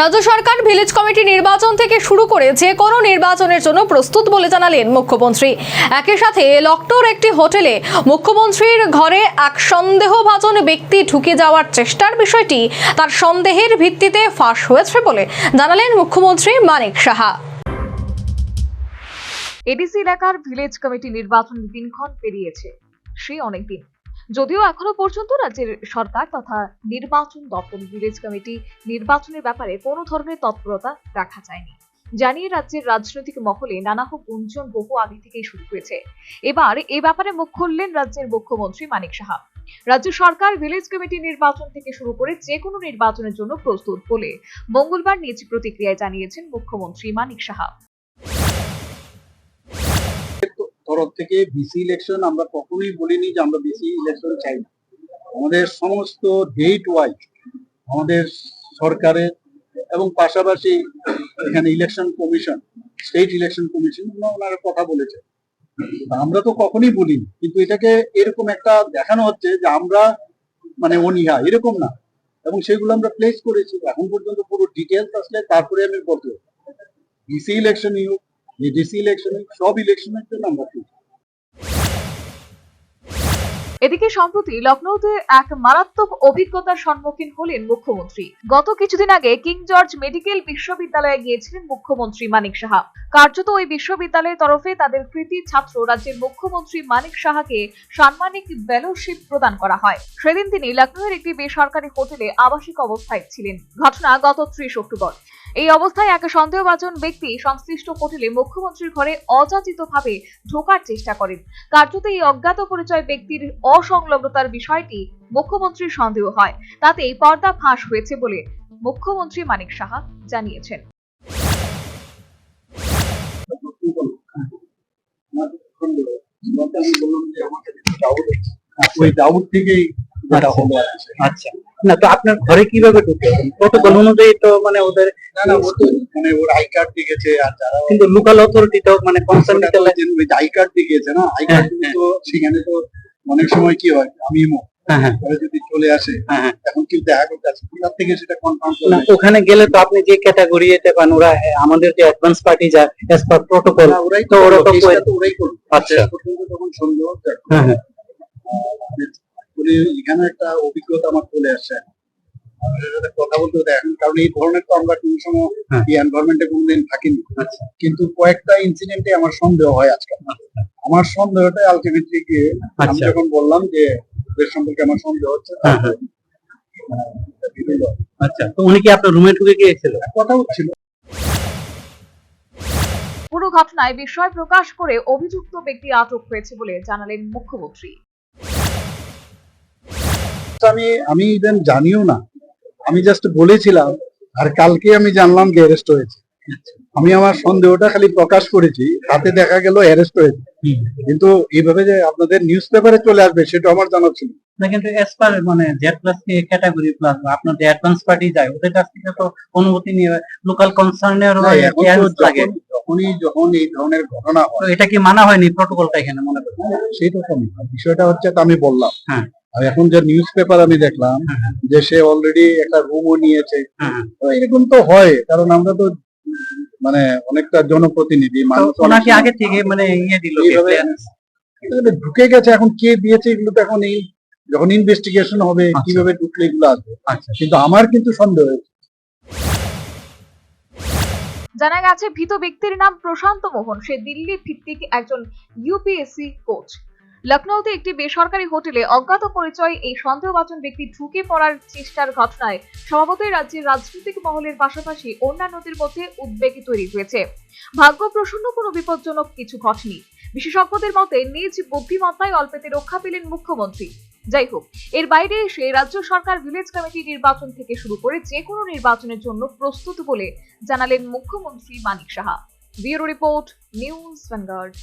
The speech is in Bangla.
রাজ্য সরকার ভিলেজ কমিটি নির্বাচন থেকে শুরু করে যে কোনো নির্বাচনের জন্য প্রস্তুত বলে জানালেন মুখ্যমন্ত্রী। একই সাথে লকটোর একটি হোটেলে মুখ্যমন্ত্রীর ঘরে এক সন্দেহভাজন ব্যক্তি ঢুকে যাওয়ার চেষ্টার বিষয়টি তার সন্দেহের ভিত্তিতে ফাঁস হয়েছে বলে জানালেন মুখ্যমন্ত্রী মানিক সাহা। এডিসি এলাকার ভিলেজ কমিটি নির্বাচন দিনক্ষণ পেরিয়েছে। সে অনেকদিন যদিও এখনও পর্যন্ত রাজ্যের সরকার তথা নির্বাচন দপ্তর, ভিলেজ কমিটি নির্বাচনের ব্যাপারে কোনো ধরনের তৎপরতা দেখা যায়নি। জানিয়ে রাজ্যের রাজনৈতিক মহলে নানা গুঞ্জন বহু আগে থেকেই শুরু হয়েছে। এবার এ ব্যাপারে মুখ খুললেন রাজ্যের মুখ্যমন্ত্রী মানিক সাহা। রাজ্য সরকার ভিলেজ কমিটি নির্বাচন থেকে শুরু করে যে কোনো নির্বাচনের জন্য প্রস্তুত বলে মঙ্গলবার নিজ প্রতিক্রিয়ায় জানিয়েছেন মুখ্যমন্ত্রী মানিক সাহা। তরফ থেকে বিসি ইলেকশন আমরা কখনোই বলিনি যে আমরা বিসি ইলেকশন চাই না। আমাদের সমস্ত ডেট ওয়াইজ আমাদের সরকারের এবং পাশাপাশি এখানে election commission state election commission ওনারা কথা বলেছে। আমরা তো কখনই বলিনি, কিন্তু এটাকে এরকম একটা দেখানো হচ্ছে যে আমরা মানে অনীহা, এরকম না। এবং সেগুলো আমরা প্লেস করেছি, এখন পর্যন্ত পুরো ডিটেলস আসলে তারপরে আমি বলতে বিসি ইলেকশনই হোক এডিসি ইলেকশন হোক, সব ইলেকশনের জন্য আমরা এদিকে সম্প্রতি লখনৌতে এক মারাত্মক অভিজ্ঞতার সম্মুখীন হলেন মুখ্যমন্ত্রী। গত কিছুদিন আগে কিং জর্জ মেডিকেল বিশ্ববিদ্যালয়ে গিয়েছিলেন মুখ্যমন্ত্রী মানিক সাহা। কার্যত ওই বিশ্ববিদ্যালয়ের তরফে তাদের কৃতি ছাত্র রাজ্যের মুখ্যমন্ত্রী মানিক সাহাকে সাম্মানিক ফেলোশিপ প্রদান করা হয়। সেদিন তিনি লখনৌয়ের একটি বেসরকারি হোটেলে আবাসিক অবস্থায় ছিলেন। ঘটনা গত ত্রিশ অক্টোবর। এই অবস্থায় এক সন্দেহভাজন ব্যক্তি সংশ্লিষ্ট হোটেলে মুখ্যমন্ত্রীর ঘরে অযাচিতভাবে ঢোকার চেষ্টা করেন কার্যত এই অজ্ঞাত পরিচয় ব্যক্তির অসংলগ্নতার বিষয়টি মুখ্যমন্ত্রীর সন্দেহ হয় তাতেই পর্দা ফাঁস হয়েছে বলে মুখ্যমন্ত্রী মানিক সাহা জানিয়েছেন। ওই ডাউট থেকেই। আচ্ছা না তো আপনার ঘরে কীভাবে ঢুকে? প্রটোকল অনুযায়ী তো মানে ওদের মানে ওর আই কার্ড দিয়েছে আর যারা কিন্তু লোকাল মানে কনসার্ন লাগে আই কার্ড দিয়েছে না আই কার্ড তো সেখানে তো অনেক সময় কি হয় আমি হ্যাঁ হ্যাঁ। যদি চলে আসে হ্যাঁ, হ্যাঁ। এখন কিন্তু দেখা করতে আসে? কোথার থেকে সেটা কনফার্ম না, ওখানে গেলে তো আপনি যে ক্যাটাগরি এতে পান ওরা হ্যাঁ, আমাদের যে অ্যাডভান্স পার্টি যায় অ্যাজ পার প্রটোকল ওরাই তো ওরা তো ওরাই করবে। আচ্ছা। যখন সন্দেহ হ্যাঁ হ্যাঁ। বলে এখানে একটা অভিজ্ঞতা আমার চলে আসছে কথা বলতে হতো এখন কারণ এই ধরনের তো আমরা কোনো সময় হ্যাঁ। এই এনভায়রনমেন্টে কোনোদিন থাকিনি। আচ্ছা। কিন্তু কয়েকটা ইনসিডেন্টে আমার সন্দেহ হয় আজকে। আমার সন্দেহটা আলটিমেটলি গিয়ে আমি আচ্ছা। যখন বললাম যে ওদের সম্পর্কে আমার সন্দেহ হচ্ছে হ্যাঁ, হ্যাঁ। আচ্ছা তো উনি কি আপনার রুমে ঢুকে গিয়েছিল? কথা হচ্ছিল পুরো ঘটনায় বিস্ময় প্রকাশ করে অভিযুক্ত ব্যক্তি আটক হয়েছে বলে জানালেন মুখ্যমন্ত্রী। আমি আমি ইভেন জানিও না। আমি জাস্ট বলেছিলাম আর কালকে আমি জানলাম যে অ্যারেস্ট হয়েছে। আমি আমার সন্দেহটা খালি প্রকাশ করেছি তাতে দেখা গেল অ্যারেস্ট হয়েছে। কিন্তু এইভাবে যে আপনাদের নিউজ পেপারে চলে আসবে সেটা আমার জানা ছিল না। কিন্তু এস পার মানে জেড প্লাস ক্যাটাগরি প্লাস আপনার যে অ্যাডভান্স পার্টি যায় ওদের কাছ থেকে তো অনুমতি নিয়ে লোকাল কনসার্নের লাগে। যখন- যখনই যখন এই ধরনের ঘটনা হয় এটা কি মানা হয়নি প্রটোকলটা এখানে মনে করি সেইরকম বিষয়টা হচ্ছে তো আমি বললাম। হ্যাঁ। আর এখন যে নিউজ পেপার আমি দেখলাম হ্যাঁ, হ্যাঁ। যে সে অলরেডি একটা রুমও নিয়েছে। হ্যাঁ। তো এরকম তো হয় কারণ আমরা তো মানে অনেকটা জনপ্রতিনিধি মানুষ ওনাকে আগে থেকে মানে ইয়ে দিল ঢুকে গেছে এখন কে দিয়েছে এগুলো তো এখন এই যখন ইনভেস্টিগেশন হবে আচ্ছা। কীভাবে ঢুকলে এগুলো আসবে। আচ্ছা। কিন্তু আমার কিন্তু সন্দেহ হয়েছে। জানা গেছে ভীত ব্যক্তির নাম প্রশান্ত মোহন। সে দিল্লি ভিত্তিক একজন ইউপিএসসি কোচ লখনৌতে একটি বেসরকারি হোটেলে অজ্ঞাত পরিচয় এই সন্দেহভাজন ব্যক্তি ঢুকে পড়ার চেষ্টার ঘটনায় স্বভাবতই রাজ্যের রাজনৈতিক মহলের পাশাপাশি অন্যান্যদের মধ্যে উদ্বেগ তৈরি হয়েছে। ভাগ্য প্রসন্ন, কোনো বিপজ্জনক কিছু ঘটেনি। বিশেষজ্ঞদের মতে, নিজ বুদ্ধিমত্তায় অল্পেতে রক্ষা পেলেন মুখ্যমন্ত্রী। যাই হোক, এর বাইরে এসে রাজ্য সরকার ভিলেজ কমিটি নির্বাচন থেকে শুরু করে যে কোনো নির্বাচনের জন্য প্রস্তুত বলে জানালেন মুখ্যমন্ত্রী Manik Saha. Bureau report, news vanguard.